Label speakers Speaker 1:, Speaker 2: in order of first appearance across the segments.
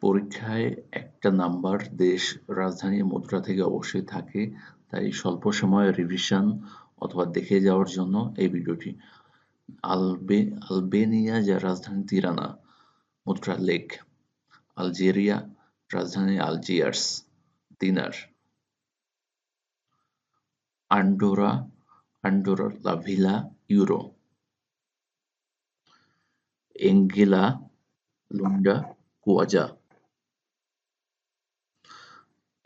Speaker 1: পরীক্ষায় একটা নাম্বার দেশ রাজধানী মুদ্রা থেকে অবশ্যই থাকে। তাই স্বল্প সময়ে রিভিশন অথবা দেখে যাওয়ার জন্য এই ভিডিওটি। আলবে, আলবেনিয়া যা রাজধানী, তিরানা মুদ্রা লেক। আলজেরিয়া রাজধানী, Algiers dinar Andorra Andorra la Vella euro. Angola, Luanda, kwanza.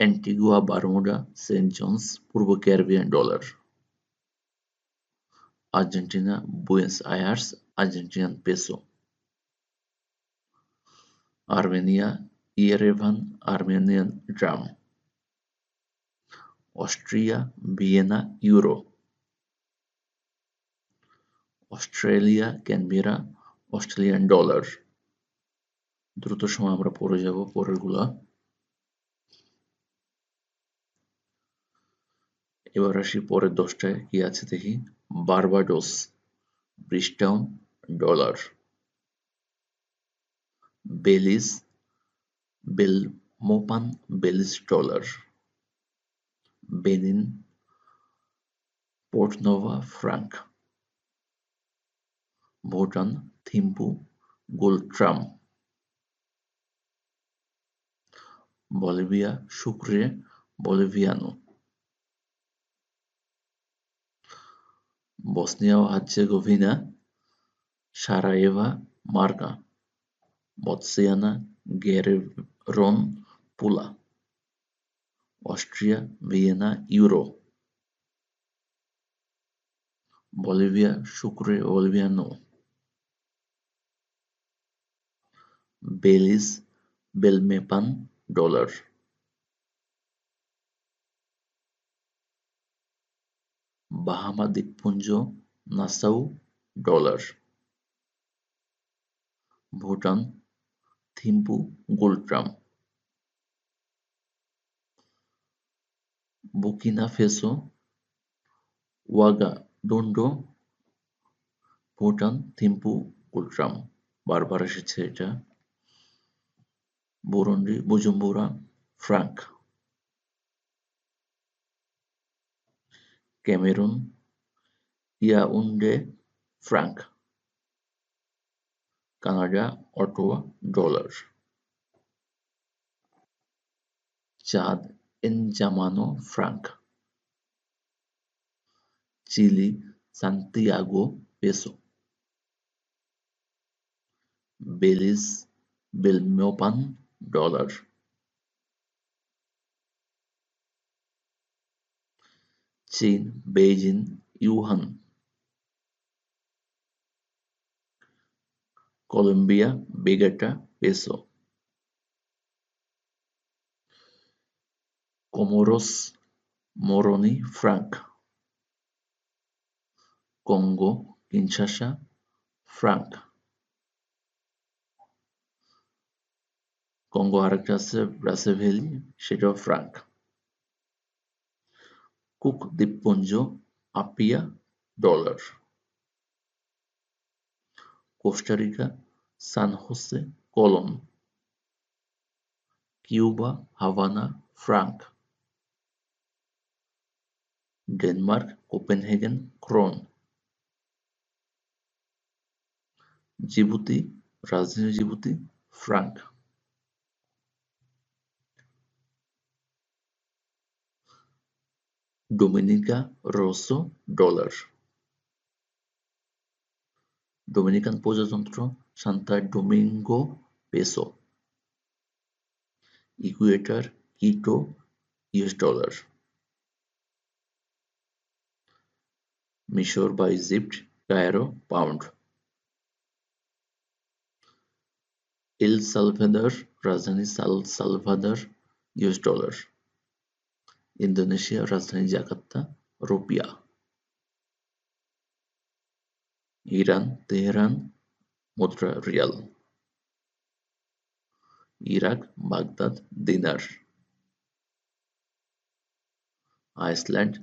Speaker 1: Antigua Bermuda Saint John's পূর্ব Caribbean dollar Argentina Buenos Aires Argentinian peso Armenia Yerevan Armenian dram Austria Vienna euro Australia Canberra Australian dollar দ্রুত সময় আমরা পড়ে যাব পরেরগুলা। এবার আসি পরের দশটায় কি আছে দেখি? Barbados Bridgetown dollar. Belize, Belmopan, Belize, dollar. Benin, Porto Novo, franc. Bhutan, Thimphu, ngultrum. Bolivia Sucre boliviano. Bosnia ও Herzegovina Sarajevo marka Botswana Gaborone pula Austria Vienna euro Bolivia Sucre boliviano Belize Belmopan dollar Bahama দ্বীপপুঞ্জ Nassau dollar. Bhutan, Thimphu, ngultrum. Burkina Faso Ouagadougou Bhutan, Thimphu, ngultrum. বারবার এসেছে এটা। Burundi, Bujumbura, franc. Cameroon Yaounde franc Canada Ottawa dollar Chad N'Djamena franc Chile Santiago peso Belize Belmopan dollar চীন, Beijing, yuan, Colombia, Bogota, peso, Comoros, Moroni, franc, Congo Kinshasa franc. Congo আরেকটা আছে, Brazzaville, সেটাও franc. Cook দ্বীপপুঞ্জ Apia dollar. Costa Rica, San Jose colon Cuba, Havana, franc. Denmark, Copenhagen, krone. Djibouti, রাজধানী Djibouti, franc. Dominica Roseau dollar Dominican প্রজাতন্ত্র Santo Domingo peso Ecuador Quito US dollar মিশর বা Egypt Cairo pound El Salvador রাজধানী সাল Salvador US dollar Indonesia और राजधानी Jakarta rupiah Iran Tehran मुद्रा rial Iraq Baghdad dinar Iceland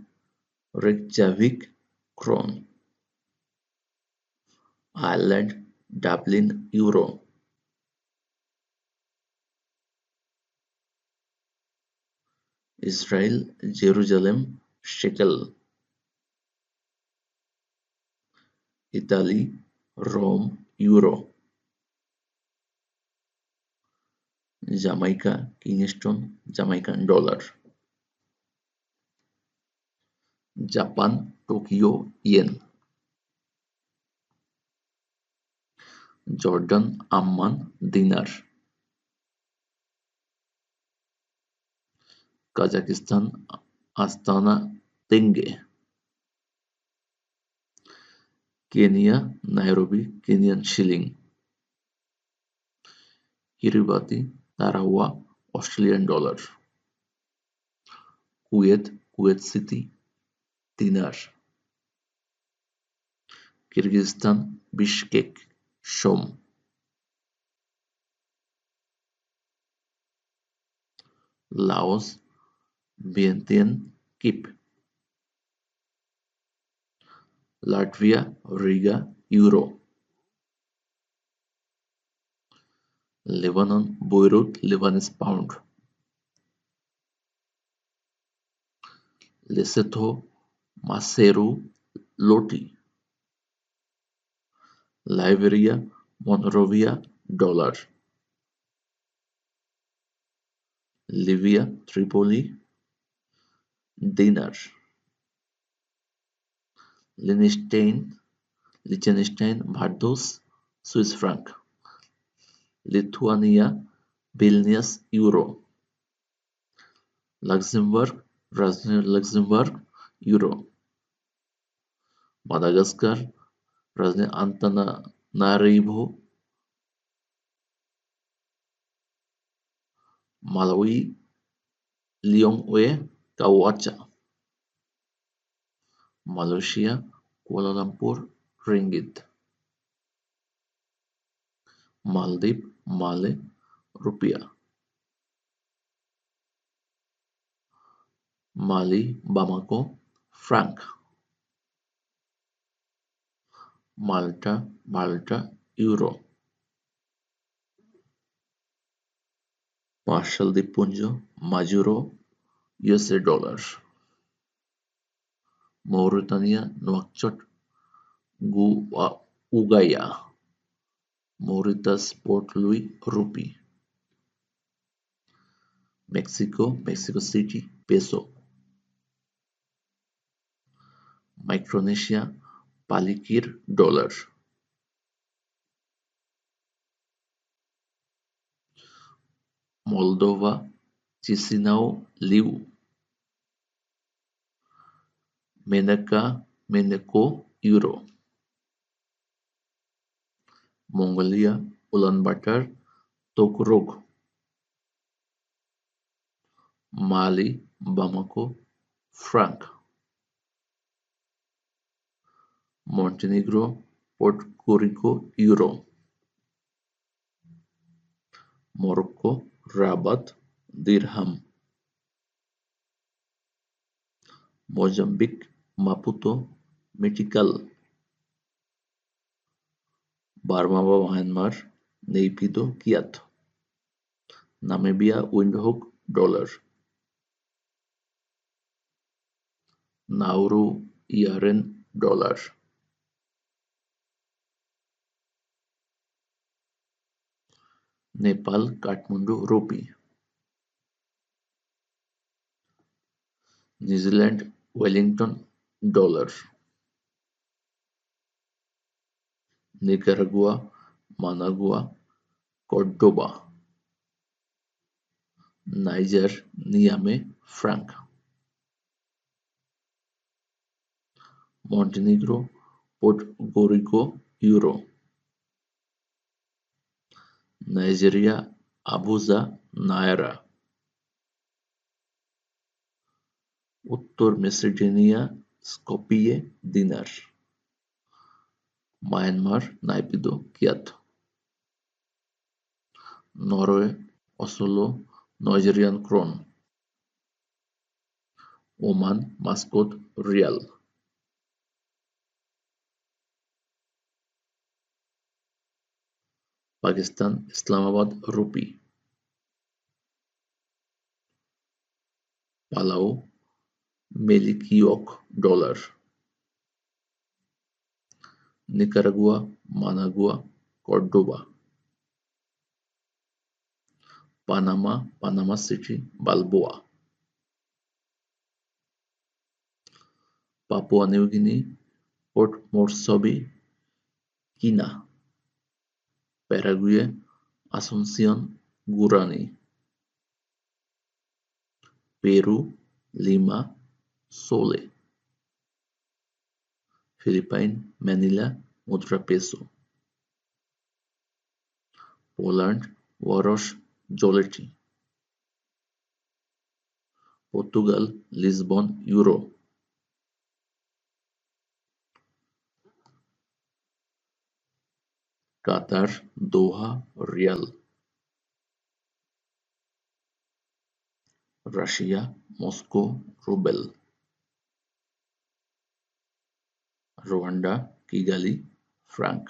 Speaker 1: Reykjavik crown Ireland Dublin euro Israel Jerusalem shekel Italy, Rome, euro, Jamaica, Kingston, Jamaican dollar, Japan, Tokyo, yen, Jordan, Amman, dinar. Kazakhstan Astana tenge Kenya Nairobi Kenyan shilling Kiribati Tarawa Australian dollar Kuwait Kuwait City dinar Kyrgyzstan Bishkek som Laos Vientiane, Kip. Latvia, Riga, Euro. Lebanon, Beirut, Lebanese pound. Lesotho, Maseru, Loti. Liberia, Monrovia, dollar. Libya, Tripoli, dinner. Liechtenstein, Liechtenstein, Vaduz, Swiss franc. Lithuania, Vilnius, euro. Luxembourg, Luxembourg, euro. Madagascar, Antananarivo, Malawi, Lilongwe, Lilongwe kwacha, Malaysia, Kuala Lumpur, ringgit, মালদ্বীপ, Male, rufiyaa, Mali, Bamako, franc, Malta Malta, euro, Marshall দ্বীপপুঞ্জ, Majuro USA dollar Mauritania Nouakchott ouguiya Mauritius Port Louis rupee Mexico Mexico city peso Micronesia Palikir dollar मेंढक का euro. Mongolia, उलन water Mali, Bamako, franc. Montenegro पोर्टकोरिको euro. Morocco, Rabat, dirham. Mozambique Maputo metical Burma বা Myanmar Naypyidaw kyat Namibia Windhoek dollar Nauru Yaren dollar Nepal Kathmandu rupee New Zealand Wellington dollar. Nicaragua, Managua, Cordoba, Niger, Niamey, franc. Montenegro, Puerto Rico, euro. Nigeria, Abuja, naira. उत्तर Macedonia Skopje dinar. Myanmar Naypyidaw kyat. Norway, Oslo, Nigerian krone. Oman Muscat rial. Pakistan, Islamabad, rupee. Palau Melekeok dollar Nicaragua Managua cordoba Panama Panama city balboa Papua New Guinea port Moresby kina Paraguay Asuncion guarani Peru Lima sol Philippine Manila মুদ্রা peso Poland Warsaw zloty Portugal Lisbon euro Qatar Doha riyal Russia Moscow ruble Rwanda Kigali franc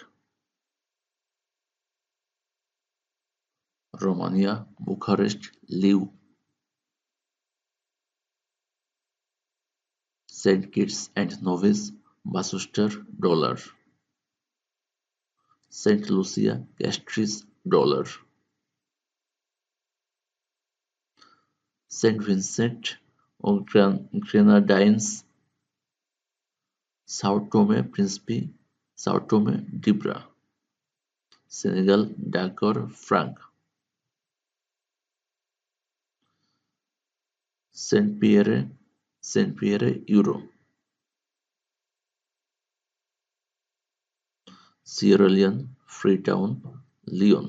Speaker 1: Romania Bucharest leu Saint Kitts and Nevis Basseterre dollar Saint Lucia Castries dollar Saint Vincent Grenadines Grenadines Sao Tome Principe Sao Tome dobra, Senegal Dakar franc. Saint Pierre Saint Pierre, euro. Sierra Leone Freetown, leone.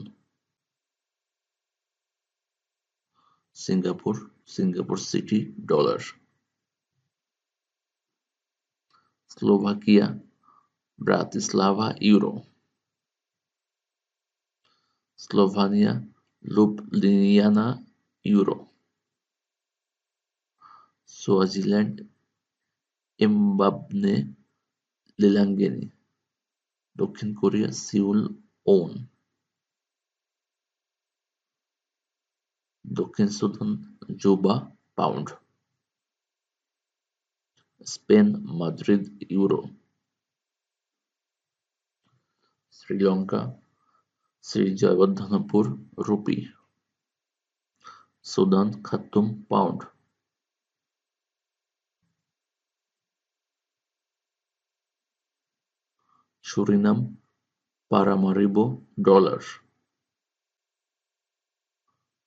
Speaker 1: Singapore Singapore city, dollar. Slovakia, Bratislava, Euro. Slovenia, Ljubljana, Euro. Swaziland, Zimbabwe, Lilangeni. दक्षिण Korea Seoul won दक्षिण Sudan Juba pound Spain, Madrid, euro, Sri Lanka Sri Jayawardenepura rupee, Sudan Khartoum pound. Suriname, Paramaribo dollar.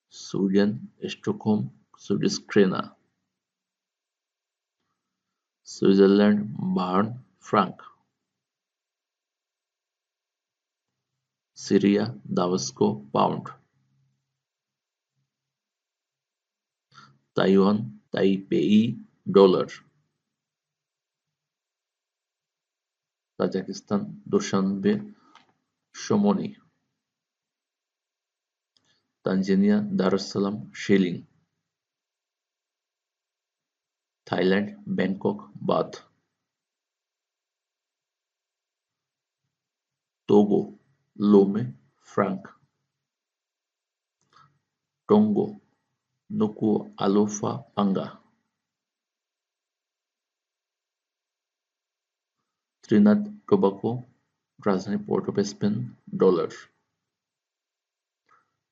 Speaker 1: Sweden, Stockholm, Swedish krona. Switzerland, Bern, franc. Syria, Damascus, pound. Taiwan, Taipei dollar. Tajikistan, Dushanbe somoni Tanzania Dar es Salaam shilling. Thailand, Bangkok, baht. Togo, Lome, franc. Tonga Nuku'alofa pa'anga. Trinidad, Tobago, राजधानी port of Spain, dollar.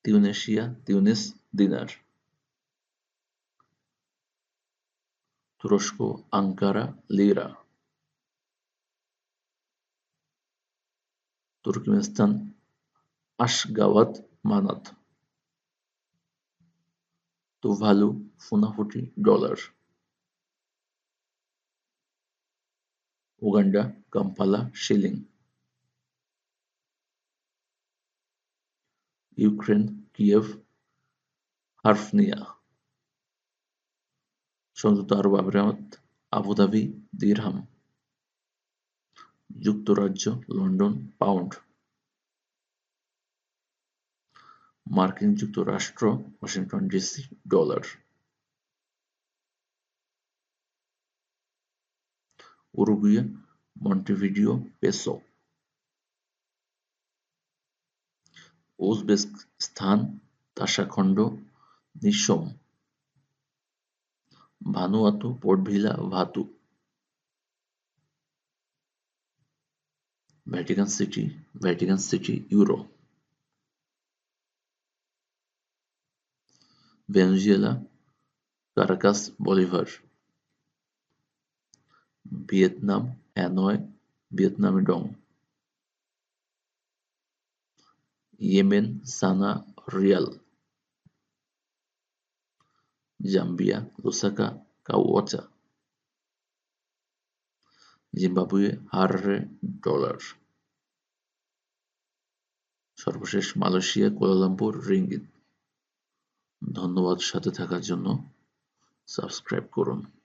Speaker 1: Tunisia, Tunis dinar Turuşku, Ankara, Lira. Turkmenistan, Ashgabat, Manat. Tuvalu, Funafuti, Dollar. Uganda, Kampala, Shilling. Ukraine, Kiev, Harfnia. সংযুক্ত আরব আমিরাত Abu Dhabi দিরহাম। যুক্তরাজ্য, London, pound. মার্কিন যুক্তরাষ্ট্র, Washington DC, dollar. Uruguay, Montevideo, peso. Uzbekistan Tashkent নিসোম। Vanuatu port Vila vatu. Vatican city Vatican city euro Venezuela Caracas bolivar Vietnam Hanoi ভিয়েতনামে dong Yemen Sanaa rial Zambia Lusaka kwacha Zimbabwe Harare dollar সর্বশেষ Malaysia Kuala Lumpur ringgit. ধন্যবাদ সাথে থাকার জন্য। Subscribe করুন।